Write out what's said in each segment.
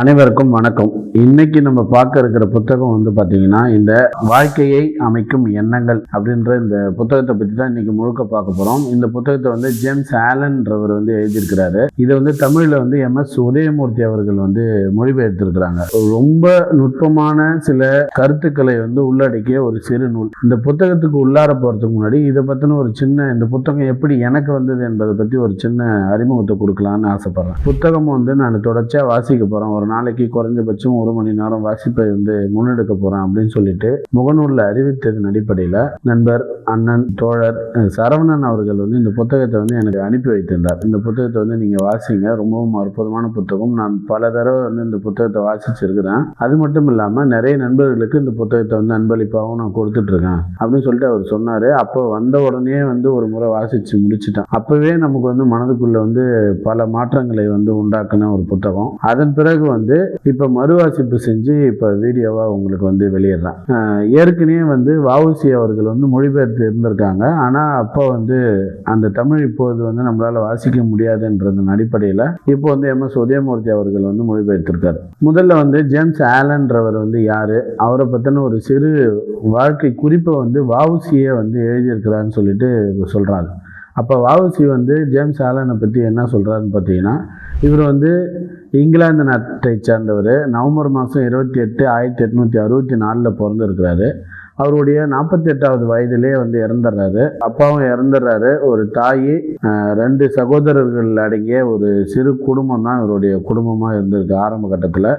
அனைவருக்கும் வணக்கம். இன்னைக்கு நம்ம பார்க்க இருக்கிற புத்தகம் வந்து பார்த்தீங்கன்னா இந்த வாழ்க்கையை அமைக்கும் எண்ணங்கள் அப்படின்ற இந்த புத்தகத்தை பற்றி தான் இன்னைக்கு முழுக்க பார்க்க போகிறோம் இந்த புத்தகத்தை வந்து ஜேம்ஸ் ஆலன்றவர் வந்து எழுதியிருக்கிறாரு. இதை வந்து தமிழில் வந்து எம் எஸ் உதயமூர்த்தி அவர்கள் வந்து மொழிபெயர்த்திருக்கிறாங்க. ரொம்ப நுட்பமான சில கருத்துக்களை வந்து உள்ளடக்கிய ஒரு சிறு நூல். இந்த புத்தகத்துக்கு உள்ளார போகிறதுக்கு முன்னாடி இதை பற்றின ஒரு சின்ன இந்த புத்தகம் எப்படி எனக்கு வந்தது என்பதை பற்றி ஒரு சின்ன அறிமுகத்தை கொடுக்கலான்னு ஆசைப்பட்றேன். புத்தகம் வந்து நான் தொடர்ச்சியாக வாசிக்க போகிறேன் ஒரு நாளைக்கு குறைஞ்சபட்சம் ஒரு மணி நேரம் வாசிப்பை வந்து முன்னெடுக்க போகிறேன் அப்படின்னு சொல்லிட்டு முகநூலில் அறிவித்ததன் அடிப்படையில் நண்பர் அண்ணன் தோழர் சரவணன் அவர்கள் வந்து இந்த புத்தகத்தை வந்து எனக்கு அனுப்பி வைத்திருந்தார். இந்த புத்தகத்தை வந்து நீங்கள் வாசிங்க. ரொம்பவும் அற்புதமான புத்தகம். நான் பல தடவை வந்து இந்த புத்தகத்தை வாசிச்சிருக்கிறேன். அது மட்டும் இல்லாமல் நிறைய நண்பர்களுக்கு இந்த புத்தகத்தை வந்து அன்பளிப்பாகவும் நான் கொடுத்துட்ருக்கேன் அப்படின்னு சொல்லிட்டு அவர் சொன்னார். அப்போ வந்த உடனே வந்து ஒரு முறை வாசித்து முடிச்சிட்டேன். அப்போவே நமக்கு வந்து மனதுக்குள்ளே வந்து பல மாற்றங்களை வந்து உண்டாக்குன ஒரு புத்தகம். அதன் பிறகு வந்து இப்போ மறுவாசிப்பு செஞ்சு இப்போ வீடியோவாக உங்களுக்கு வந்து வெளியிடுறேன் ஏற்கனவே வந்து வஉசி அவர்கள் வந்து மொழிபெயர்த்து இருந்திருக்காங்க. ஆனால் அப்போ வந்து அந்த தமிழ் இப்போது வந்து நம்மளால் வாசிக்க முடியாதுன்றதன் அடிப்படையில் இப்போ வந்து எம் எஸ் உதயமூர்த்தி அவர்கள் வந்து மொழிபெயர்த்திருக்காரு. முதல்ல வந்து ஜேம்ஸ் ஆலன்றவர் வந்து யார்? அவரை பற்றின ஒரு சிறு வாழ்க்கை குறிப்பை வந்து வஉசியை வந்து எழுதியிருக்கிறான்னு சொல்லிட்டு சொல்கிறாங்க அப்போ வஉசி வந்து ஜேம்ஸ் ஆலனை பற்றி என்ன சொல்கிறாருன்னு பார்த்தீங்கன்னா இவர் வந்து இங்கிலாந்து நாட்டை சேர்ந்தவர். நவம்பர் மாதம் இருபத்தி எட்டு ஆயிரத்தி எட்நூற்றி அறுபத்தி நாலில் பிறந்திருக்கிறாரு. அவருடைய நாற்பத்தி எட்டாவது வயதிலே வந்து இறந்துடுறாரு அப்பாவும் இறந்துடுறாரு ஒரு தாய் ரெண்டு சகோதரர்கள் அடங்கிய ஒரு சிறு குடும்பம் தான் இவருடைய குடும்பமாக இருந்திருக்கு ஆரம்ப கட்டத்தில்.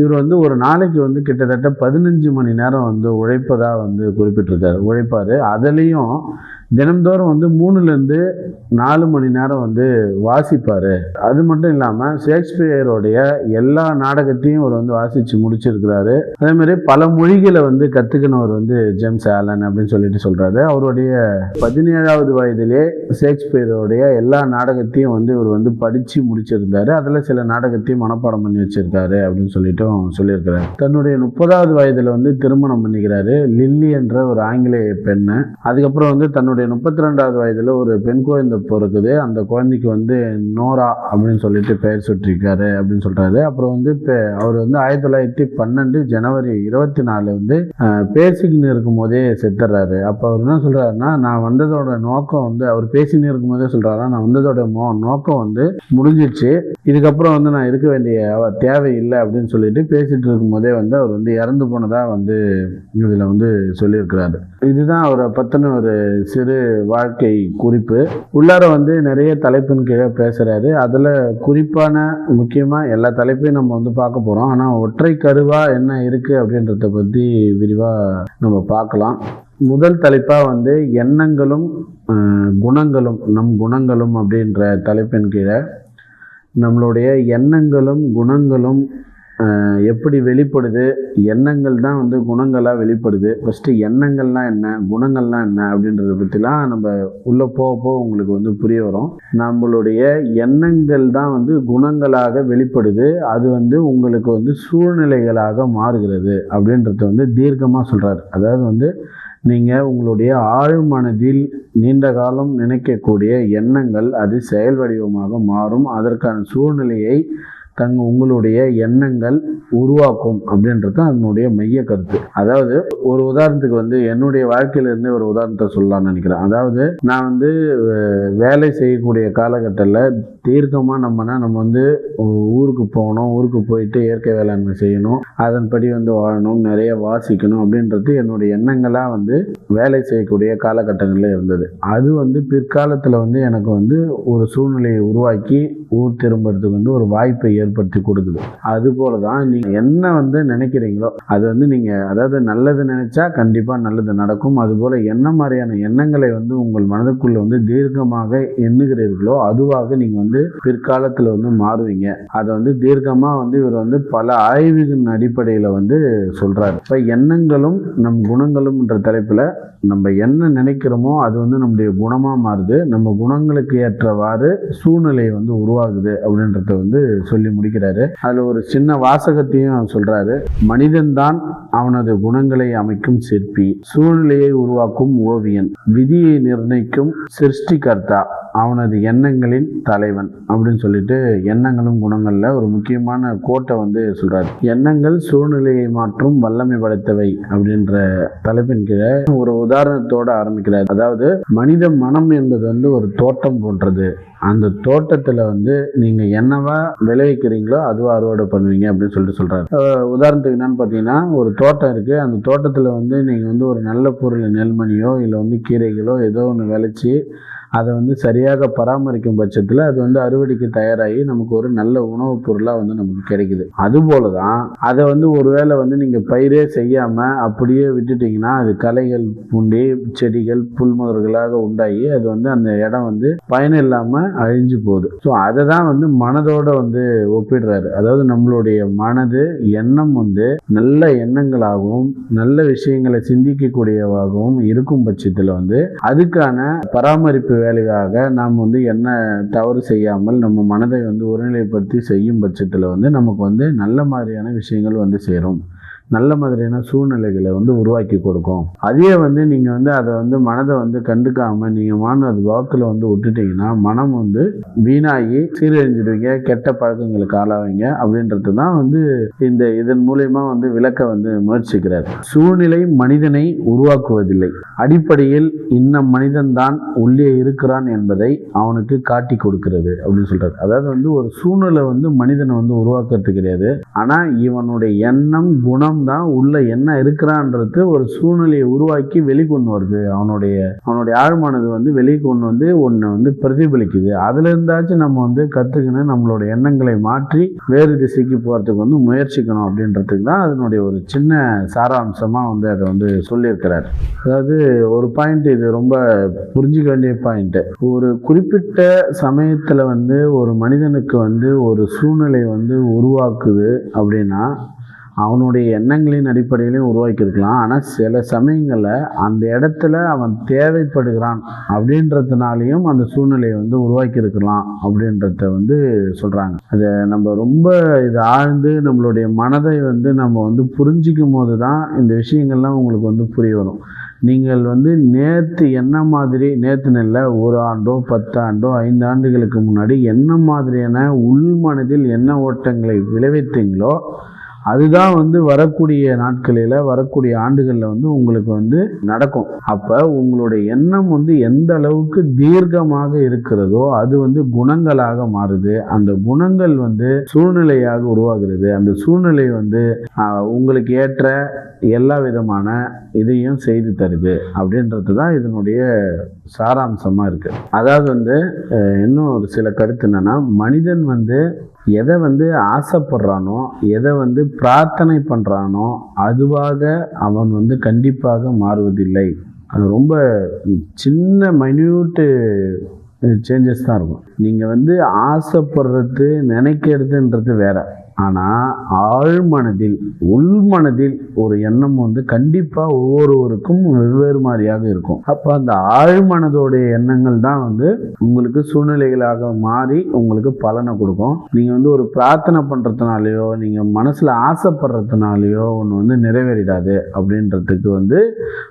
இவர் வந்து ஒரு நாளைக்கு வந்து கிட்டத்தட்ட பதினஞ்சு மணி நேரம் வந்து உழைப்பதாக வந்து குறிப்பிட்டிருக்காரு. உழைப்பார். அதுலேயும் தினம்தோறும் வந்து மூணுலேருந்து நாலு மணி நேரம் வந்து வாசிப்பார். அது மட்டும் இல்லாமல் ஷேக்ஸ்பியருடைய எல்லா நாடகத்தையும் அவர் வந்து வாசித்து முடிச்சிருக்கிறாரு. அதேமாதிரி பல மொழிகளை வந்து கற்றுக்கினவர் வந்து ஜேம்ஸ் ஆலன் அப்படின்னு சொல்லிட்டு சொல்கிறாரு அவருடைய பதினேழாவது வயதிலே ஷேக்ஸ்பியருடைய எல்லா நாடகத்தையும் வந்து இவர் வந்து படித்து முடிச்சிருந்தாரு. அதில் சில நாடகத்தையும் மனப்பாடம் பண்ணி வச்சுருக்காரு அப்படின்னு சொல்லிட்டும் சொல்லியிருக்கிறார். தன்னுடைய முப்பதாவது வயதில் வந்து திருமணம் பண்ணிக்கிறாரு. லில்லி என்ற ஒரு ஆங்கிலேய பெண்ணை. அதுக்கப்புறம் வந்து தன்னுடைய முப்பத்தி ரெண்டாவது வயதில் ஒரு பெண் குழந்தை பிறக்குது. அந்த குழந்தைக்கு வந்து நோரா அப்படின்னு சொல்லிட்டு பெயர் சுட்டிருக்காரு அப்படின்னு சொல்கிறாரு அப்புறம் வந்து இப்போ அவர் வந்து ஆயிரத்தி தொள்ளாயிரத்தி பன்னெண்டு ஜனவரி இருபத்தி நாலு வந்து பேசிக்கின்னு இருக்கும் போதே செத்துறாரு. அப்போ அவர் என்ன சொல்கிறாருன்னா நான் வந்ததோட நோக்கம் வந்து அவர் பேசின்னு இருக்கும் போதே சொல்றாரா நான் வந்ததோட மோ நோக்கம் வந்து முடிஞ்சிச்சு. இதுக்கப்புறம் வந்து நான் இருக்க வேண்டிய தேவை இல்லை அப்படின்னு சொல்லிட்டு பேசிட்டு இருக்கும் போதே வந்து அவர் வந்து இறந்து போனதாக வந்து இதில் வந்து சொல்லியிருக்கிறாரு. இதுதான் அவரை பற்றின ஒரு சிறு வாழ்க்கை குறிப்பு. உள்ளார வந்து நிறைய தலைப்பின் கீழே பேசுகிறாரு அதில் குறிப்பான முக்கியமாக எல்லா தலைப்பையும் நம்ம வந்து பார்க்க போகிறோம் ஆனால் ஒற்றை கருவாக என்ன இருக்குது அப்படின்றத பற்றி விரிவாக நம்ம பார்க்கலாம். முதல் தலைப்பாக வந்து எண்ணங்களும் குணங்களும் நம் குணங்களும் அப்படின்ற தலைப்பின் கீழே நம்மளுடைய எண்ணங்களும் குணங்களும் எப்படி வெளிப்படுது? எண்ணங்கள் தான் வந்து குணங்களாக வெளிப்படுது. ஃபஸ்ட்டு எண்ணங்கள்லாம் என்ன? குணங்கள்லாம் என்ன? அப்படின்றத பற்றிலாம் நம்ம உள்ளே போக போக உங்களுக்கு வந்து புரிய வரும். நம்மளுடைய எண்ணங்கள் தான் வந்து குணங்களாக வெளிப்படுது. அது வந்து உங்களுக்கு வந்து சூழ்நிலைகளாக மாறுகிறது அப்படின்றத வந்து தீர்க்கமாக சொல்கிறார் அதாவது வந்து நீங்கள் உங்களுடைய ஆழ்மனதில் நீண்ட காலம் நினைக்கக்கூடிய எண்ணங்கள் அது செயல் வடிவமாக மாறும். அதற்கான சூழ்நிலையை தங்க உங்களுடைய எண்ணங்கள் உருவாக்கும் அப்படின்றது தான் அதனுடைய மைய கருத்து. அதாவது ஒரு உதாரணத்துக்கு வந்து என்னுடைய வாழ்க்கையிலேருந்து ஒரு உதாரணத்தை சொல்லலாம்னு நினைக்கிறேன். அதாவது நான் வந்து வேலை செய்யக்கூடிய காலகட்டத்தில் தீர்க்கமாக நம்மனா நம்ம வந்து ஊருக்கு போகணும் ஊருக்கு போயிட்டு இயற்கை வேளாண்மை செய்யணும் அதன்படி வந்து வாழணும் நிறைய வாசிக்கணும் அப்படின்றது என்னுடைய எண்ணங்களாக வந்து வேலை செய்யக்கூடிய காலகட்டங்களில் இருந்தது. அது வந்து பிற்காலத்தில் வந்து எனக்கு வந்து ஒரு சூழ்நிலையை உருவாக்கி ஊர் திரும்புறதுக்கு வந்து ஒரு வாய்ப்பை ஏற்படுத்தி கொடுக்குது. அதுபோல தான் நீங்கள் என்ன வந்து நினைக்கிறீங்களோ அது வந்து நீங்கள் அதாவது நல்லது நினைச்சா கண்டிப்பாக நல்லது நடக்கும். அதுபோல் என்ன மாதிரியான எண்ணங்களை வந்து உங்கள் மனதுக்குள்ளே வந்து தீர்க்கமாக எண்ணுகிறீர்களோ அதுவாக நீங்கள் வந்து பிற்காலத்தில் வந்து மாறுவீங்க. அதை வந்து தீர்க்கமாக வந்து இவர் வந்து பல ஆய்வுகளின் அடிப்படையில் வந்து சொல்கிறார் இப்போ எண்ணங்களும் நம் குணங்களும் என்ற தலைப்பில் நம்ம என்ன நினைக்கிறோமோ அது வந்து நம்முடைய குணமாக மாறுது. நம்ம குணங்களுக்கு ஏற்றவாறு சூழ்நிலை வந்து உருவாகுது அப்படின்றத வந்து சொல்லி முடிக்கிறாரு. அதில் ஒரு சின்ன வாசகத்தையும் சொல்றாரு. மனிதன்தான் அவனது குணங்களை அமைக்கும் சிற்பி சூழ்நிலையை உருவாக்கும் ஓவியன் விதியை நிர்ணயிக்கும் சிருஷ்டிகர்த்தா அவனது எண்ணங்களின் தலைவன் அப்படின்னு சொல்லிட்டு எண்ணங்களும் குணங்களில் ஒரு முக்கியமான கோட்டை வந்து சொல்கிறாரு எண்ணங்கள் சூழ்நிலையை மாற்றும் வல்லமை படைத்தவை அப்படின்ற தலைப்பின் கீழே ஒரு உதாரணத்தோட ஆரம்பிக்கிறார். அதாவது மனித மனம் என்பது வந்து ஒரு தோட்டம் போன்றது. அந்த தோட்டத்தில் வந்து நீங்கள் என்னவா விளைவிக்கிறீங்களோ அதுவா அறுவடை பண்ணுவீங்க அப்படின்னு சொல்லிட்டு சொல்கிறாரு உதாரணத்துக்கு என்னன்னு பார்த்தீங்கன்னா ஒரு தோட்டம் இருக்குது அந்த தோட்டத்தில் வந்து நீங்கள் வந்து ஒரு நல்ல பொருள் நெல்மணியோ இல்லை வந்து கீரைகளோ ஏதோ ஒன்று விளைச்சி அதை வந்து சரியாக பராமரிக்கும் பட்சத்தில் அது வந்து அறுவடைக்கு தயாராகி நமக்கு ஒரு நல்ல உணவுப் பொருளாக வந்து நமக்கு கிடைக்குது. அதுபோல தான் அதை வந்து ஒருவேளை வந்து நீங்கள் பயிரே செய்யாமல் அப்படியே விட்டுட்டீங்கன்னா அது களைகள் பூண்டி செடிகள் புல்முதர்களாக உண்டாகி அது வந்து அந்த இடம் வந்து பயன் இல்லாமல் அழிஞ்சு போகுது. ஸோ அதை தான் வந்து மனதோடு வந்து ஒப்பிடுறாரு. அதாவது நம்மளுடைய மனது எண்ணம் வந்து நல்ல எண்ணங்களாகவும் நல்ல விஷயங்களை சிந்திக்கக்கூடியவாகவும் இருக்கும் பட்சத்தில் வந்து அதுக்கான பராமரிப்பு வேலையாக நாம் வந்து என்ன தவறு செய்யாமல் நம்ம மனதை வந்து ஒருநிலைப்படுத்தி செய்யும் பட்சத்தில் வந்து நமக்கு வந்து நல்ல மாதிரியான விஷயங்கள் வந்து சேரும். நல்ல மாதிரியான சூழ்நிலைகளை வந்து உருவாக்கி கொடுக்கும். அதே வந்து நீங்கள் வந்து அதை வந்து மனதை வந்து கண்டுக்காமல் நீங்கள் மான அது வாக்கில் வந்து விட்டுட்டீங்கன்னா மனம் வந்து வீணாகி சீரழிஞ்சிடுவீங்க கெட்ட பழக்கங்களுக்கு ஆளாவீங்க அப்படின்றது தான் வந்து இந்த இதன் மூலயமா வந்து விளக்க வந்து முயற்சிக்கிறார். சூழ்நிலை மனிதனை உருவாக்குவதில்லை. அடிப்படையில் இன்ன மனிதன்தான் உள்ளே இருக்கிறான் என்பதை அவனுக்கு காட்டி கொடுக்கிறது அப்படின்னு சொல்கிறார் அதாவது வந்து ஒரு சூழ்நிலை வந்து மனிதனை வந்து உருவாக்குறது கிடையாது. ஆனால் இவனுடைய எண்ணம் குணம் தான் உள்ள என்ன இருக்கிறான்றது ஒரு சூழ்நிலையை உருவாக்கி வெளிக்கொண்டு வருது. அவனுடைய அவனுடைய ஆழ்மானது வந்து வெளிக்கொண்டு வந்து ஒன்று வந்து பிரதிபலிக்குது. அதுல இருந்தாச்சும் நம்ம வந்து கற்றுக்கணும் நம்மளோட எண்ணங்களை மாற்றி வேறு திசைக்கு போகிறதுக்கு வந்து முயற்சிக்கணும் அப்படின்றதுக்கு தான் அதனுடைய ஒரு சின்ன சாராம்சமாக வந்து அதை வந்து சொல்லியிருக்கிறார். அதாவது ஒரு பாயிண்ட் இது ரொம்ப புரிஞ்சுக்க வேண்டிய பாயிண்ட் ஒரு குறிப்பிட்ட சமயத்தில் வந்து ஒரு மனிதனுக்கு வந்து ஒரு சூழ்நிலை வந்து உருவாக்குது அப்படின்னா அவனுடைய எண்ணங்களின் அடிப்படையிலையும் உருவாக்கியிருக்கலாம். ஆனால் சில சமயங்களில் அந்த இடத்துல அவன் தேவைப்படுகிறான் அப்படின்றதுனாலையும் அந்த சூழ்நிலையை வந்து உருவாக்கியிருக்கலாம் அப்படின்றத வந்து சொல்கிறாங்க அதை நம்ம ரொம்ப இது ஆழ்ந்து நம்மளுடைய மனதை வந்து நம்ம வந்து புரிஞ்சிக்கும் போது தான் இந்த விஷயங்கள்லாம் உங்களுக்கு வந்து புரிய வரும். நீங்கள் வந்து நேற்று என்ன மாதிரி நேற்று நெல்ல ஒரு ஆண்டோ பத்து ஆண்டோ ஐந்து ஆண்டுகளுக்கு முன்னாடி என்ன மாதிரியான உள்மனதில் என்ன ஓட்டங்களை விளைவித்தீங்களோ அதுதான் வந்து வரக்கூடிய நாட்களில் வரக்கூடிய ஆண்டுகளில் வந்து உங்களுக்கு வந்து நடக்கும். அப்போ உங்களுடைய எண்ணம் வந்து எந்த அளவுக்கு தீர்க்கமாக இருக்கிறதோ அது வந்து குணங்களாக மாறுது. அந்த குணங்கள் வந்து சூழ்நிலையாக உருவாகிறது. அந்த சூழ்நிலை வந்து உங்களுக்கு ஏற்ற எல்லா விதமான இதையும் செய்து தருது அப்படின்றது தான் இதனுடைய சாராம்சமாக இருக்குது அதாவது வந்து இன்னும் ஒரு சில கருத்து என்னன்னா மனிதன் வந்து எதை வந்து ஆசைப்படுறானோ எதை வந்து பிரார்த்தனை பண்ணுறானோ அதுவாக அவன் வந்து கண்டிப்பாக மாறுவதில்லை. அது ரொம்ப சின்ன மைன்யூட்டு சேஞ்சஸ் தான் இருக்கும். நீங்கள் வந்து ஆசைப்படுறது நினைக்கிறதுன்றது வேறு. ஆனால் ஆழ்மனதில் உள்மனதில் ஒரு எண்ணம் வந்து கண்டிப்பாக ஒவ்வொருவருக்கும் வெவ்வேறு மாதிரியாக இருக்கும். அப்போ அந்த ஆழ்மனதோடைய எண்ணங்கள் தான் வந்து உங்களுக்கு சூழ்நிலைகளாக மாறி உங்களுக்கு பலனை கொடுக்கும். நீங்கள் வந்து ஒரு பிரார்த்தனை பண்ணுறதுனாலையோ நீங்கள் மனசில் ஆசைப்படுறதுனாலையோ ஒன்று வந்து நிறைவேறிடாது அப்படின்றதுக்கு வந்து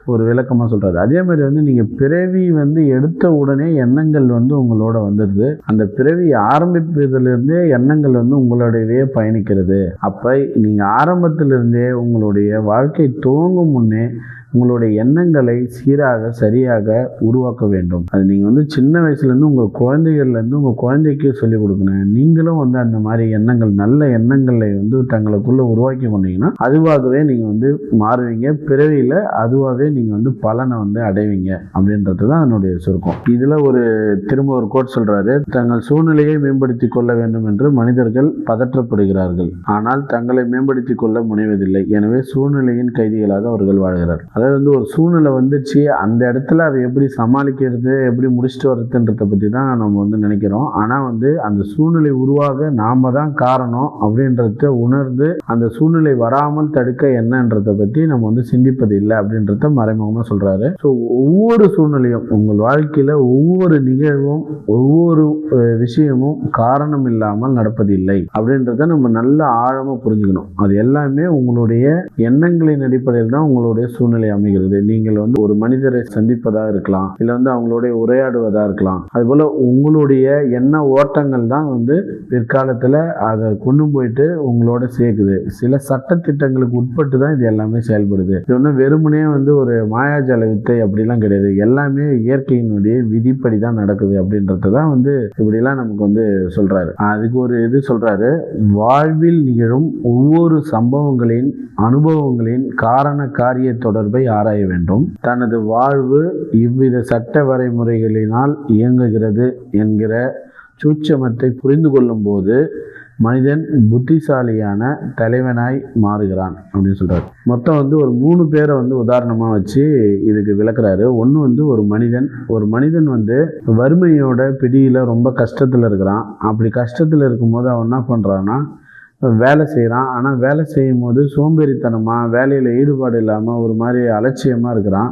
ஒரு விளக்கமாக சொல்கிறாரு அதே மாதிரி வந்து நீங்கள் பிறவி வந்து எடுத்த உடனே எண்ணங்கள் வந்து உங்களோட வந்துடுது அந்த பிறவி ஆரம்பிப்பதிலிருந்தே எண்ணங்கள் வந்து உங்களுடையவே பயணிக்கிறது. அப்போ நீங்கள் ஆரம்பத்திலிருந்தே உங்களுடைய வாழ்க்கை துவங்கும் முன்னே உங்களுடைய எண்ணங்களை சீராக சரியாக உருவாக்க வேண்டும். அது நீங்கள் வந்து சின்ன வயசுலேருந்து உங்கள் குழந்தைகள்லேருந்து உங்கள் குழந்தைக்கு சொல்லிக் கொடுக்கணும். நீங்களும் வந்து அந்த மாதிரி எண்ணங்கள் நல்ல எண்ணங்களை வந்து தங்களுக்குள்ளே உருவாக்கி கொண்டீங்கன்னா அதுவாகவே நீங்கள் வந்து மாறுவீங்க. பிறவியில் அதுவாகவே நீங்கள் வந்து பலனை வந்து அடைவீங்க அப்படின்றது தான் என்னுடைய சுருக்கம். இதில் ஒரு திரும்ப ஒரு கோட் சொல்கிறாரு தங்கள் சூழ்நிலையை மேம்படுத்தி கொள்ள வேண்டும் என்று மனிதர்கள் பதற்றப்படுகிறார்கள். ஆனால் தங்களை மேம்படுத்தி கொள்ள முனைவதில்லை. எனவே சூழ்நிலையின் கைதிகளாக அவர்கள் வாழ்கிறார் அதாவது வந்து ஒரு சூழ்நிலை வந்துச்சு அந்த இடத்துல அதை எப்படி சமாளிக்கிறது எப்படி முடிச்சுட்டு வர்றதுன்றதை பற்றி தான் நம்ம வந்து நினைக்கிறோம். ஆனால் வந்து அந்த சூழ்நிலை உருவாக நாம் தான் காரணம் அப்படின்றத உணர்ந்து அந்த சூழ்நிலை வராமல் தடுக்க என்னன்றதை பற்றி நம்ம வந்து சிந்திப்பது இல்லை அப்படின்றத மறைமுகமாக சொல்கிறாரு ஸோ ஒவ்வொரு சூழ்நிலையும் உங்கள் வாழ்க்கையில் ஒவ்வொரு நிகழ்வும் ஒவ்வொரு விஷயமும் காரணம் இல்லாமல் நடப்பதில்லை அப்படின்றத நம்ம நல்ல ஆழமாக புரிஞ்சுக்கணும். அது எல்லாமே உங்களுடைய எண்ணங்களின் அடிப்படையில் தான் உங்களுடைய சூழ்நிலை அமைகிறது. நீங்கள் வந்து ஒரு மனிதரை சந்திப்பதாக இருக்கலாம் இல்லை வந்து அவங்களோட உரையாடுவதாக இருக்கலாம். அதுபோல் உங்களுடைய எண்ண ஓட்டங்கள் தான் வந்து பிற்காலத்தில் அதை கொண்டு போயிட்டு உங்களோட சேர்க்குது. சில சட்டத்திட்டங்களுக்கு உட்பட்டு தான் இது எல்லாமே செயல்படுது. இது ஒன்றும் வெறுமனே வந்து ஒரு மாயாஜால வித்தை அப்படிலாம் கிடையாது. எல்லாமே இயற்கையினுடைய விதிப்படி தான் நடக்குது அப்படின்றது தான் வந்து இப்படிலாம் நமக்கு வந்து சொல்கிறாரு அதுக்கு ஒரு இது சொல்கிறாரு வாழ்வில் நிகழும் ஒவ்வொரு சம்பவங்களின் அனுபவங்களின் காரண காரிய தொடர்பை ஆராய வேண்டும். தனது வாழ்வு இவ்வித சட்ட வரைமுறைகளினால் இயங்குகிறது என்கிற சூட்சமத்தை புரிந்து கொள்ளும்போது மனிதன் புத்திசாலியான தலைவனாய் மாறுகிறான் அப்படின்னு சொல்கிறார் மொத்தம் வந்து ஒரு மூணு பேரை வந்து உதாரணமாக வச்சு இதுக்கு விளக்குறாரு. ஒன்று வந்து ஒரு மனிதன். ஒரு மனிதன் வந்து வறுமையோட பிடியில் ரொம்ப கஷ்டத்தில் இருக்கிறான். அப்படி கஷ்டத்தில் இருக்கும்போது அவன் என்ன பண்ணுறான்னா வேலை செய்கிறான் ஆனால் வேலை செய்யும் போது சோம்பேறித்தனமாக வேலையில் ஈடுபாடு இல்லாமல் ஒரு மாதிரி அலட்சியமாக இருக்கிறான்.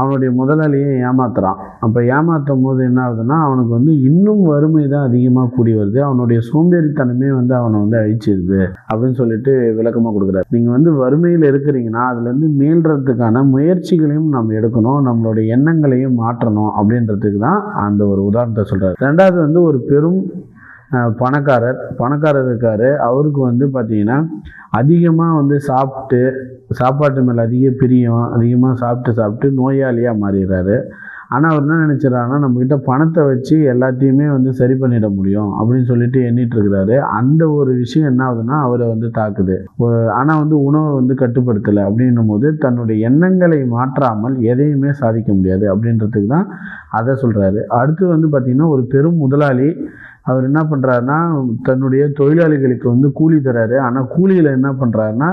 அவனுடைய முதலாளியை ஏமாத்துறான். அப்போ ஏமாற்றும் போது என்ன ஆகுதுன்னா அவனுக்கு வந்து இன்னும் வறுமை தான் அதிகமாக கூடி வருது. அவனுடைய சோம்பேறித்தனமே வந்து அவனை வந்து அழிச்சிருது அப்படின்னு சொல்லிட்டு விளக்கமாக கொடுக்குறாரு. நீங்கள் வந்து வறுமையில் இருக்கிறீங்கன்னா அதுலேருந்து மீள்றதுக்கான முயற்சிகளையும் நம்ம எடுக்கணும். நம்மளுடைய எண்ணங்களையும் மாற்றணும் அப்படின்றதுக்கு தான் அந்த ஒரு உதாரணத்தை சொல்கிறார் ரெண்டாவது வந்து ஒரு பெரும் பணக்காரர். பணக்காரர் இருக்கார். அவருக்கு வந்து பார்த்திங்கன்னா அதிகமாக வந்து சாப்பிட்டு சாப்பாட்டு மேலே அதிக பிரியம் அதிகமாக சாப்பிட்டு சாப்பிட்டு நோயாளியாக மாறிடுறாரு. ஆனால் அவர் என்ன நினச்சிடறாருன்னா நம்மக்கிட்ட பணத்தை வச்சு எல்லாத்தையுமே வந்து சரி பண்ணிட முடியும் அப்படின்னு சொல்லிட்டு எண்ணிட்டு இருக்கிறாரு அந்த ஒரு விஷயம் என்ன ஆகுதுன்னா அவரை வந்து தாக்குது. ஒரு ஆனால் வந்து உணவை வந்து கட்டுப்படுத்தலை அப்படின்னும் போது தன்னுடைய எண்ணங்களை மாற்றாமல் எதையுமே சாதிக்க முடியாது அப்படின்றதுக்கு தான் அதை சொல்கிறாரு அடுத்து வந்து பார்த்திங்கன்னா ஒரு பெரும் முதலாளி அவர் என்ன பண்ணுறாருன்னா தன்னுடைய தொழிலாளிகளுக்கு வந்து கூலி தராரு. ஆனால் கூலியில் என்ன பண்ணுறாருன்னா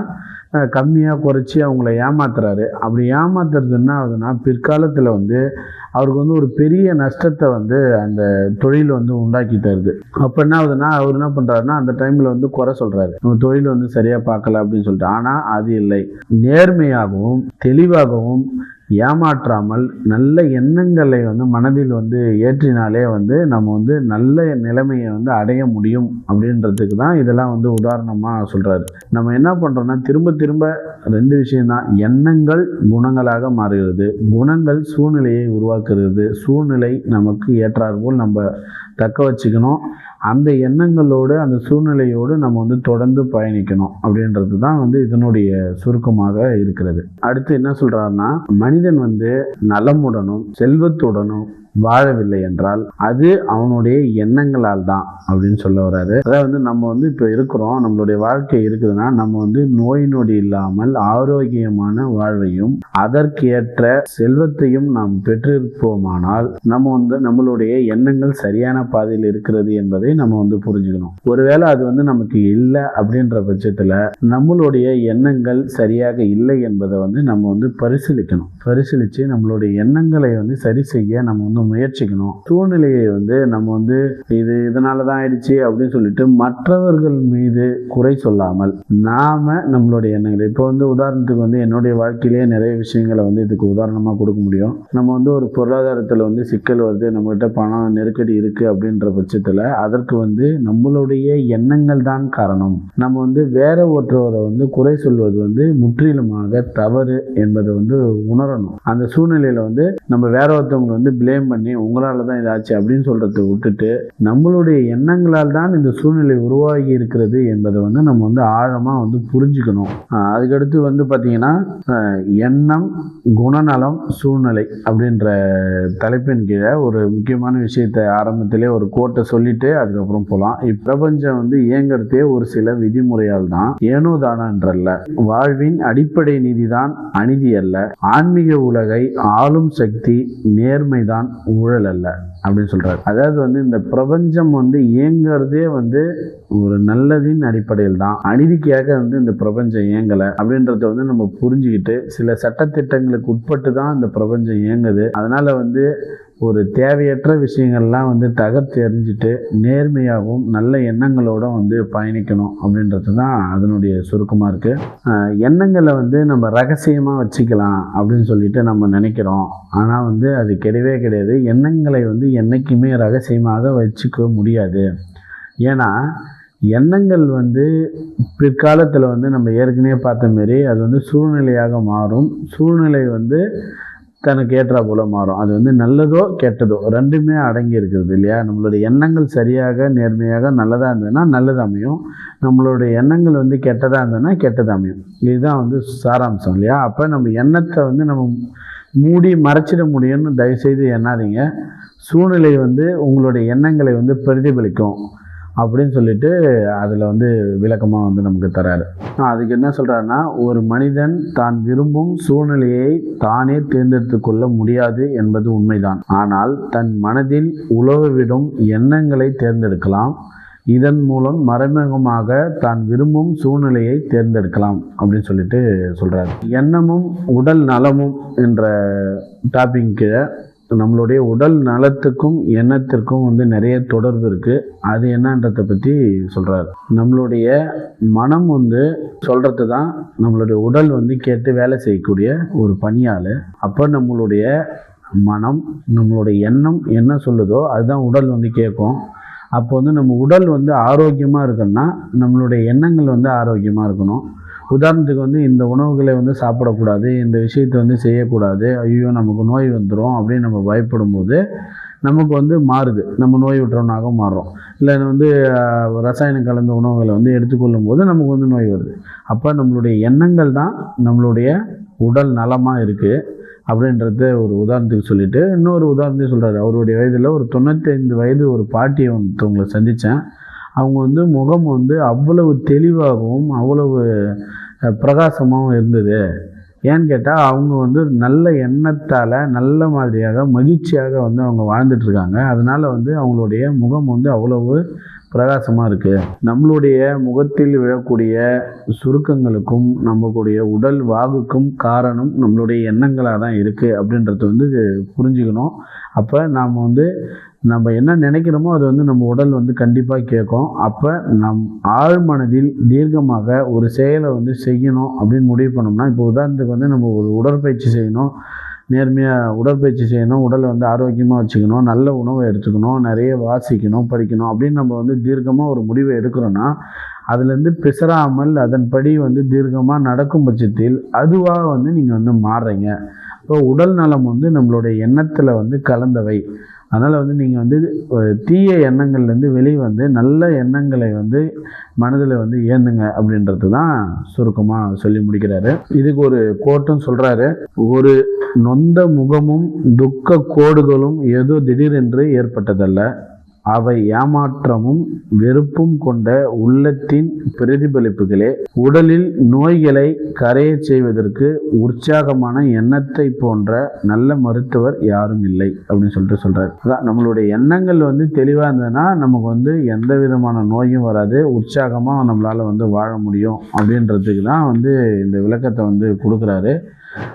கம்மியாக குறைச்சி அவங்கள ஏமாத்துறாரு. அப்படி ஏமாத்துறது என்ன ஆகுதுன்னா பிற்காலத்தில் வந்து அவருக்கு வந்து ஒரு பெரிய நஷ்டத்தை வந்து அந்த தொழில் வந்து உண்டாக்கி தருது. அப்போ என்ன ஆகுதுன்னா அவர் என்ன பண்ணுறாருன்னா அந்த டைமில் வந்து குறை சொல்கிறாரு நம்ம தொழில் வந்து சரியாக பார்க்கல அப்படின்னு சொல்லிட்டு. ஆனால் அது இல்லை. நேர்மையாகவும் தெளிவாகவும் ஏமாற்றாமல் நல்ல எண்ணங்களை வந்து மனதில் வந்து ஏற்றினாலே வந்து நம்ம வந்து நல்ல நிலைமையை வந்து அடைய முடியும் அப்படின்றதுக்கு தான் இதெல்லாம் வந்து உதாரணமாக சொல்கிறாரு நம்ம என்ன பண்ணுறோன்னா திரும்ப திரும்ப ரெண்டு விஷயம்தான். எண்ணங்கள் குணங்களாக மாறுகிறது. குணங்கள் சூழ்நிலையை உருவாக்குறது சூழ்நிலை நமக்கு ஏற்றாற்போல் நம்ம தக்க வச்சுக்கணும். அந்த எண்ணங்களோடு அந்த சூழ்நிலையோடு நம்ம வந்து தொடர்ந்து பயணிக்கணும் அப்படின்றது தான் வந்து இதனுடைய சுருக்கமாக இருக்கிறது. அடுத்து என்ன சொல்கிறாருன்னா மனிதன் வந்து நலமுடனும் செல்வத்துடனும் வாழவில்லை என்றால் அது அவனுடைய எண்ணங்களால் தான் அப்படின்னு சொல்ல வர்றாரு. அதாவது நம்ம வந்து இப்போ இருக்கிறோம் நம்மளுடைய வாழ்க்கை இருக்குதுன்னா நம்ம வந்து நோய் நொடி இல்லாமல் ஆரோக்கியமான வாழ்வையும் அதற்கேற்ற செல்வத்தையும் நாம் பெற்றிருப்போமானால் நம்ம வந்து நம்மளுடைய எண்ணங்கள் சரியான பாதையில் இருக்கிறது என்பதை நம்ம வந்து புரிஞ்சுக்கணும். ஒருவேளை அது வந்து நமக்கு இல்லை அப்படின்ற பட்சத்தில் நம்மளுடைய எண்ணங்கள் சரியாக இல்லை என்பதை வந்து நம்ம வந்து பரிசீலிக்கணும். பரிசீலித்து நம்மளுடைய எண்ணங்களை வந்து சரி செய்ய நம்ம வந்து முயற்சிக்கணும். சூழ்நிலையை வந்து நம்ம வந்து இது இதனால தான் ஆயிடுச்சு அப்படின்னு சொல்லிட்டு மற்றவர்கள் மீது குறை சொல்லாமல் நாம நம்மளுடைய எண்ணங்கள். இப்போ வந்து உதாரணத்துக்கு வந்து என்னுடைய வாழ்க்கையிலேயே நிறைய விஷயங்களை வந்து இதுக்கு உதாரணமாக கொடுக்க முடியும். நம்ம வந்து ஒரு பொருளாதாரத்தில் வந்து சிக்கல் வருது நம்மகிட்ட பணம் நெருக்கடி இருக்குது அப்படின்ற பட்சத்தில் அதற்கு வந்து நம்மளுடைய எண்ணங்கள் தான் காரணம். நம்ம வந்து வேற ஒருத்தரை வந்து குறை சொல்வது வந்து முற்றிலுமாக தவறு என்பதை வந்து உணரணும். அந்த சூழ்நிலையில் வந்து நம்ம வேற ஒருத்தவங்களை வந்து ப்ளேம் பண்ணி உங்களால் தான் இதாச்சு அப்படின்னு சொல்கிறத விட்டுட்டு நம்மளுடைய எண்ணங்களால் தான் இந்த சூழ்நிலை உருவாகி இருக்கிறது என்பதை வந்து நம்ம வந்து ஆழமாக வந்து புரிஞ்சுக்கணும். அதுக்கடுத்து வந்து பார்த்திங்கன்னா எண்ணம் குணநலம் சூழ்நிலை அப்படின்ற தலைப்பின் கீழே ஒரு முக்கியமான விஷயத்தை ஆரம்பத்திலே ஒரு கோட்டை சொல்லிட்டு அதுக்கப்புறம் போகலாம் இப்பிரபஞ்சம் வந்து இயங்குறதே ஒரு சில விதிமுறையால் தான். ஏனோ வாழ்வின் அடிப்படை நீதிதான் அநீதி அல்ல. ஆன்மீக உலகை ஆளும் சக்தி நேர்மைதான் ஊழல் அல்ல அப்படின்னு சொல்கிறார் அதாவது வந்து இந்த பிரபஞ்சம் வந்து இயங்குறதே வந்து ஒரு நல்லதின் அடிப்படையில் தான். அநீதிக்காக வந்து இந்த பிரபஞ்சம் இயங்கலை அப்படின்றத வந்து நம்ம புரிஞ்சுக்கிட்டு சில சட்டத்திட்டங்களுக்கு உட்பட்டு தான் இந்த பிரபஞ்சம் இயங்குது. அதனால் வந்து ஒரு தேவையற்ற விஷயங்கள்லாம் வந்து தகர்த்து எறிஞ்சிட்டு நேர்மையாகவும் நல்ல எண்ணங்களோட வந்து பயணிக்கணும் அப்படின்றது தான் அதனுடைய சுருக்கமாக இருக்குது எண்ணங்களை வந்து நம்ம ரகசியமாக வச்சுக்கலாம் அப்படின்னு சொல்லிட்டு நம்ம நினைக்கிறோம். ஆனால் வந்து அது கிடையவே கிடையாது. எண்ணங்களை வந்து என்றைக்குமே ரகசியமாக வச்சுக்க முடியாது. ஏன்னா எண்ணங்கள் வந்து பிற்காலத்தில் வந்து நம்ம ஏற்கனவே பார்த்த மாரி அது வந்து சூழ்நிலையாக மாறும். சூழ்நிலை வந்து தனக்கு ஏற்றா போல மாறும். அது வந்து நல்லதோ கெட்டதோ ரெண்டுமே அடங்கி இருக்கிறது இல்லையா? நம்மளுடைய எண்ணங்கள் சரியாக நேர்மையாக நல்லதாக இருந்ததுன்னா நல்லது அமையும். நம்மளுடைய எண்ணங்கள் வந்து கெட்டதாக இருந்ததுன்னா கெட்டது அமையும். இதுதான் வந்து சாராம்சம் இல்லையா? அப்போ நம்ம எண்ணத்தை வந்து நம்ம மூடி மறைச்சிட முடியும்னு தயவுசெய்து எண்ணாதீங்க. சூழ்நிலை வந்து உங்களுடைய எண்ணங்களை வந்து பிரதிபலிக்கும். அப்படின்னு சொல்லிட்டு அதில் வந்து விளக்கமாக வந்து நமக்கு தராரு. அதுக்கு என்ன சொல்கிறாருன்னா ஒரு மனிதன் தான் விரும்பும் சூழ்நிலையை தானே தேர்ந்தெடுத்து கொள்ள முடியாது என்பது உண்மைதான். ஆனால் தன் மனதில் உழவுவிடும் எண்ணங்களை தேர்ந்தெடுக்கலாம். இதன் மூலம் மறைமுகமாக தான் விரும்பும் சூழ்நிலையை தேர்ந்தெடுக்கலாம் அப்படின்னு சொல்லிட்டு சொல்கிறார் எண்ணமும் உடல் நலமும் என்ற டாபிக் நம்மளுடைய உடல் நலத்துக்கும் எண்ணத்திற்கும் வந்து நிறைய தொடர்பு இருக்குது அது என்னன்றதை பற்றி சொல்கிறார் நம்மளுடைய மனம் வந்து சொல்கிறது தான் நம்மளுடைய உடல் வந்து கேட்டு வேலை செய்யக்கூடிய ஒரு பணியாள். அப்போ நம்மளுடைய மனம் நம்மளுடைய எண்ணம் என்ன சொல்லுதோ அதுதான் உடல் வந்து கேட்கும். அப்போ வந்து நம்ம உடல் வந்து ஆரோக்கியமாக இருக்குன்னா நம்மளுடைய எண்ணங்கள் வந்து ஆரோக்கியமாக இருக்கணும். உதாரணத்துக்கு வந்து இந்த உணவுகளை வந்து சாப்பிடக்கூடாது இந்த விஷயத்தை வந்து செய்யக்கூடாது ஐயோ நமக்கு நோய் வந்துடும் அப்படின்னு நம்ம பயப்படும் போது நமக்கு வந்து மாறுது. நம்ம நோய் விட்டுறவனாக மாறுறோம். இல்லை வந்து ரசாயனம் கலந்த உணவுகளை வந்து எடுத்துக்கொள்ளும் போது நமக்கு வந்து நோய் வருது. அப்போ நம்மளுடைய எண்ணங்கள் தான் நம்மளுடைய உடல் நலமாக இருக்குது அப்படின்றத ஒரு உதாரணத்துக்கு சொல்லிவிட்டு இன்னொரு உதாரணத்தையும் சொல்கிறாரு அவருடைய வயதில் ஒரு தொண்ணூத்தைந்து வயது ஒரு பாட்டியை ஒருத்தவங்களை சந்தித்தேன். அவங்க வந்து முகம் வந்து அவ்வளவு தெளிவாகவும் அவ்வளவு பிரகாசமாகவும் இருந்தது. ஏன்னு கேட்டால் அவங்க வந்து நல்ல எண்ணத்தால் நல்ல மாதிரியாக மகிழ்ச்சியாக வந்து அவங்க வாழ்ந்துட்டுருக்காங்க அதனால் வந்து அவங்களுடைய முகம் வந்து அவ்வளவு பிரகாசமாக இருக்குது நம்மளுடைய முகத்தில் விழக்கூடிய சுருக்கங்களுக்கும் நம்மளுடைய உடல் வாகுக்கும் காரணம் நம்மளுடைய எண்ணங்களாக தான் இருக்குது அப்படின்றத வந்து புரிஞ்சுக்கணும். அப்போ நாம் வந்து நம்ம என்ன நினைக்கிறோமோ அது வந்து நம்ம உடல் வந்து கண்டிப்பாக கேட்கும். அப்போ நம் ஆழ்மனதில் தீர்க்கமாக ஒரு செயலை வந்து செய்யணும் அப்படின்னு முடிவு பண்ணோம்னா இப்போ உதாரணத்துக்கு வந்து நம்ம ஒரு உடற்பயிற்சி செய்யணும். நேர்மையாக உடற்பயிற்சி செய்யணும் உடலை வந்து ஆரோக்கியமாக வச்சுக்கணும் நல்ல உணவை எடுத்துக்கணும் நிறைய வாசிக்கணும் படிக்கணும் அப்படின்னு நம்ம வந்து தீர்க்கமாக ஒரு முடிவை எடுக்கிறோன்னா அதுலேருந்து பிசராமல் அதன்படி வந்து தீர்க்கமாக நடக்கும் பட்சத்தில் அதுவாக வந்து நீங்கள் வந்து மாறுறீங்க. இப்போ உடல் நலம் வந்து நம்மளுடைய எண்ணத்தில் வந்து கலந்தவை. அதனால் வந்து நீங்கள் வந்து தீய எண்ணங்கள்லேருந்து வெளியே வந்து நல்ல எண்ணங்களை வந்து மனதில் வந்து ஏந்துங்க அப்படின்றது தான் சுருக்கமாக சொல்லி முடிக்கிறாரு. இதுக்கு ஒரு கோட்டும் சொல்கிறாரு ஒரு நொந்த முகமும் துக்க கோடுகளும் ஏதோ திடீரென்று ஏற்பட்டதல்ல. அவை ஏமாற்றமும் வெறுப்பும் கொண்ட உள்ளத்தின் பிரதிபலிப்புகளே. உடலில் நோய்களை கரையச் செய்வதற்கு உற்சாகமான எண்ணத்தை போன்ற நல்ல மருத்துவர் யாரும் இல்லை அப்படின்னு சொல்லிட்டு சொல்றாரு. அதான் நம்மளுடைய எண்ணங்கள் வந்து தெளிவாக இருந்ததுன்னா நமக்கு வந்து எந்த விதமான நோயும் வராது உற்சாகமாக நம்மளால் வந்து வாழ முடியும் அப்படின்றதுக்கு தான் வந்து இந்த விளக்கத்தை வந்து கொடுக்குறாரு.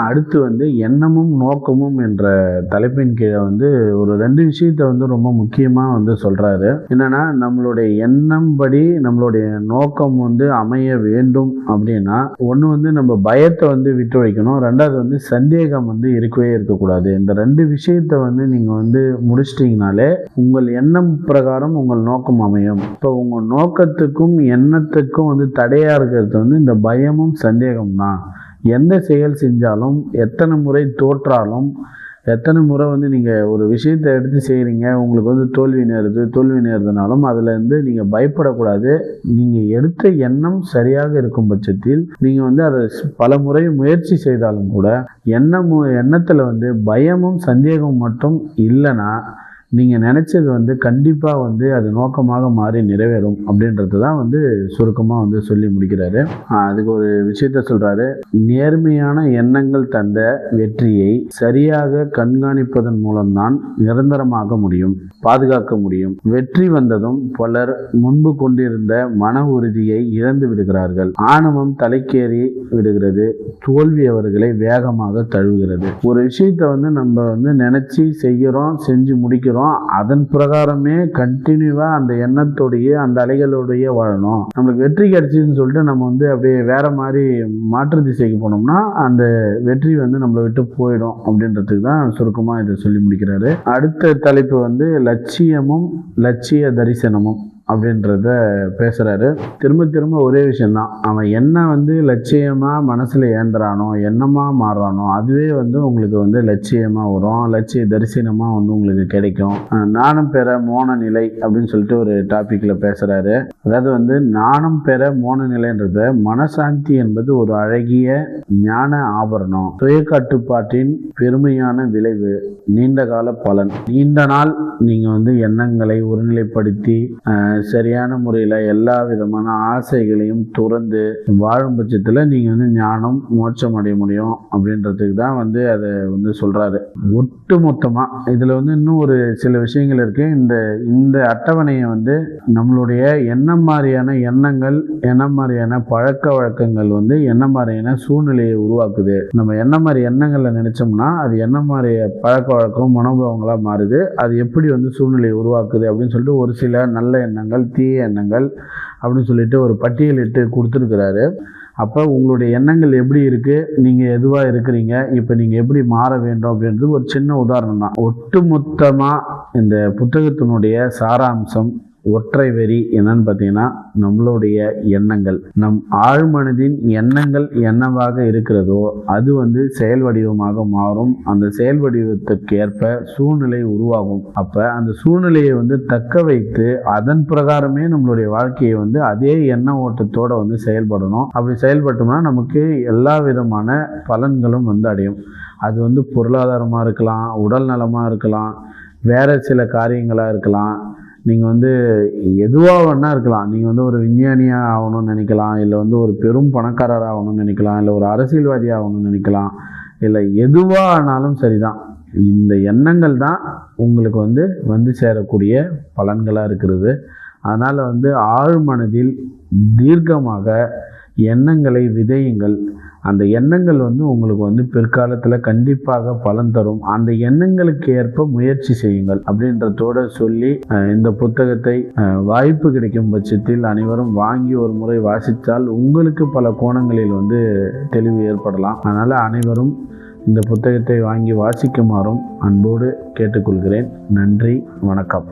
அடுத்து வந்து எண்ணமும் நோக்கமும் என்ற தலைப்பின் கீழே வந்து ஒரு ரெண்டு விஷயத்த வந்து ரொம்ப முக்கியமாக வந்து சொல்கிறாரு என்னென்னா நம்மளுடைய எண்ணம் படி நம்மளுடைய நோக்கம் வந்து அமைய வேண்டும் அப்படின்னா ஒன்று வந்து நம்ம பயத்தை வந்து விட்டு வைக்கணும் ரெண்டாவது வந்து சந்தேகம் வந்து இருக்கவே இருக்கக்கூடாது. இந்த ரெண்டு விஷயத்தை வந்து நீங்கள் வந்து முடிச்சிட்டிங்கனாலே உங்கள் எண்ணம் பிரகாரம் உங்கள் நோக்கம் அமையும். இப்போ உங்கள் நோக்கத்துக்கும் எண்ணத்துக்கும் வந்து தடையாக இருக்கிறது வந்து இந்த பயமும் சந்தேகம் தான் எந்த செயல் செஞ்சாலும் எத்தனை முறை தோற்றாலும் எத்தனை முறை வந்து நீங்கள் ஒரு விஷயத்தை எடுத்து செய்கிறீங்க உங்களுக்கு வந்து தோல்வி நேருது தோல்வி நேருதுனாலும் அதில் நீங்கள் பயப்படக்கூடாது. நீங்கள் எடுத்த எண்ணம் சரியாக இருக்கும் பட்சத்தில் நீங்கள் வந்து அதை பல முறை முயற்சி செய்தாலும் கூட எண்ணம் எண்ணத்தில் வந்து பயமும் சந்தேகமும் மட்டும் இல்லைன்னா நீங்கள் நினச்சது வந்து கண்டிப்பாக வந்து அது நோக்கமாக மாறி நிறைவேறும் அப்படின்றது தான் வந்து சுருக்கமாக வந்து சொல்லி முடிக்கிறாரு. அதுக்கு ஒரு விஷயத்த சொல்கிறாரு நேர்மையான எண்ணங்கள் தந்த வெற்றியை சரியாக கண்காணிப்பதன் மூலம்தான் நிரந்தரமாக முடியும் பாதுகாக்க முடியும். வெற்றி வந்ததும் பலர் முன்பு கொண்டிருந்த மன உறுதியை இழந்து விடுகிறார்கள். ஆணவம் தலைக்கேறி விடுகிறது. தோல்வி அவர்களை வேகமாக தழுவுகிறது. ஒரு விஷயத்தை வந்து நம்ம வந்து நினச்சி செய்கிறோம் செஞ்சு முடிக்கிறோம் அதன் பிரகாரமே கண்டினியூவாக அந்த எண்ணத்தோடையே அந்த அலைகளோடையே வாழணும். நம்மளுக்கு வெற்றி கிடைச்சிதுன்னு சொல்லிட்டு நம்ம வந்து அப்படியே வேற மாதிரி மாற்று திசைக்கு போனோம்னா அந்த வெற்றி வந்து நம்மளை விட்டு போயிடும் அப்படின்றதுக்கு தான் சுருக்கமாக இதை சொல்லி முடிக்கிறாரு. அடுத்த தலைப்பு வந்து லட்சியமும் லட்சிய தரிசனமும். அப்படின்றத பேசுகிறாரு திரும்ப திரும்ப ஒரே விஷயந்தான் அவன் என்ன வந்து லட்சியமாக மனசில் ஏந்துறானோ என்னமாக மாறுறானோ அதுவே வந்து உங்களுக்கு வந்து லட்சியமாக வரும். லட்சிய தரிசனமாக வந்து உங்களுக்கு கிடைக்கும். நானும் பெற மோன நிலை அப்படின்னு சொல்லிட்டு ஒரு டாப்பிக்கில் பேசுகிறாரு அதாவது வந்து நாணம் பெற மோன நிலைன்றத மனசாந்தி என்பது ஒரு அழகிய ஞான ஆபரணம். சுய கட்டுப்பாட்டின் பெருமையான விளைவு நீண்ட கால பலன். நீண்ட நாள் நீங்கள் வந்து எண்ணங்களை ஒருநிலைப்படுத்தி சரியான முறையில் எல்லா விதமான ஆசைகளையும் துறந்து வாழும் பட்சத்தில் நீங்கள் வந்து ஞானம் மோட்சம் அடைய முடியும் அப்படின்றதுக்கு தான் வந்து அதை வந்து சொல்கிறாரு ஒட்டு மொத்தமாக இதில் வந்து இன்னும் ஒரு சில விஷயங்கள் இருக்குது இந்த இந்த அட்டவணையை வந்து நம்மளுடைய என்ன மாதிரியான எண்ணங்கள் என்ன மாதிரியான பழக்க வழக்கங்கள் வந்து என்ன மாதிரியான சூழ்நிலையை உருவாக்குது. நம்ம என்ன மாதிரி எண்ணங்களை நினைச்சோம்னா அது என்ன மாதிரி பழக்க வழக்கம் மனோபாவங்களாக மாறுது. அது எப்படி வந்து சூழ்நிலையை உருவாக்குது அப்படின்னு சொல்லிட்டு ஒரு சில நல்ல எண்ணங்கள் தீய எண்ணங்கள் அப்படின்னு சொல்லிட்டு ஒரு பட்டியலிட்டு கொடுத்துருக்கிறாரு. அப்போ உங்களுடைய எண்ணங்கள் எப்படி இருக்குது நீங்கள் எதுவாக இருக்கிறீங்க? இப்போ நீங்கள் எப்படி மாற வேண்டும் அப்படின்றது ஒரு சின்ன உதாரணம் தான் ஒட்டுமொத்தமாக இந்த புத்தகத்தினுடைய சாராம்சம் ஒற்றை வெறி என்னன்னு பார்த்தீங்கன்னா நம்மளுடைய எண்ணங்கள். நம் ஆழ்மனதின் எண்ணங்கள் என்னவாக இருக்கிறதோ அது வந்து செயல் வடிவமாக மாறும். அந்த செயல் வடிவத்திற்கு ஏற்ப சூழ்நிலை உருவாகும். அப்போ அந்த சூழ்நிலையை வந்து தக்க வைத்து அதன் பிரகாரமே நம்மளுடைய வாழ்க்கையை வந்து அதே எண்ண ஓட்டத்தோட வந்து செயல்படணும். அப்படி செயல்பட்டோம்னா நமக்கு எல்லா விதமான பலன்களும் வந்து அடையும். அது வந்து பொருளாதாரமாக இருக்கலாம் உடல் நலமாக இருக்கலாம் வேற சில காரியங்களாக இருக்கலாம் நீங்கள் வந்து எதுவாக வேணா இருக்கலாம். நீங்கள் வந்து ஒரு விஞ்ஞானியாக ஆகணும்னு நினைக்கலாம். இல்லை வந்து ஒரு பெரும் பணக்காரராக ஆகணும்னு நினைக்கலாம். இல்லை ஒரு அரசியல்வாதி ஆகணும்னு நினைக்கலாம். இல்லை எதுவாக ஆனாலும் சரிதான். இந்த எண்ணங்கள் தான் உங்களுக்கு வந்து வந்து சேரக்கூடிய பலன்களாக இருக்கிறது. அதனால் வந்து ஆழ்மனதில் தீர்க்கமாக எண்ணங்களை விதையுங்கள். அந்த எண்ணங்கள் வந்து உங்களுக்கு வந்து பிற்காலத்தில் கண்டிப்பாக பலன் தரும். அந்த எண்ணங்களுக்கு ஏற்ப முயற்சி செய்யுங்கள் அப்படின்றதோட சொல்லி இந்த புத்தகத்தை வாய்ப்பு கிடைக்கும் பட்சத்தில் அனைவரும் வாங்கி ஒரு முறை வாசித்தால் உங்களுக்கு பல கோணங்களில் வந்து தெளிவு ஏற்படலாம். அதனால் அனைவரும் இந்த புத்தகத்தை வாங்கி வாசிக்குமாறும் அன்போடு கேட்டுக்கொள்கிறேன். நன்றி வணக்கம்.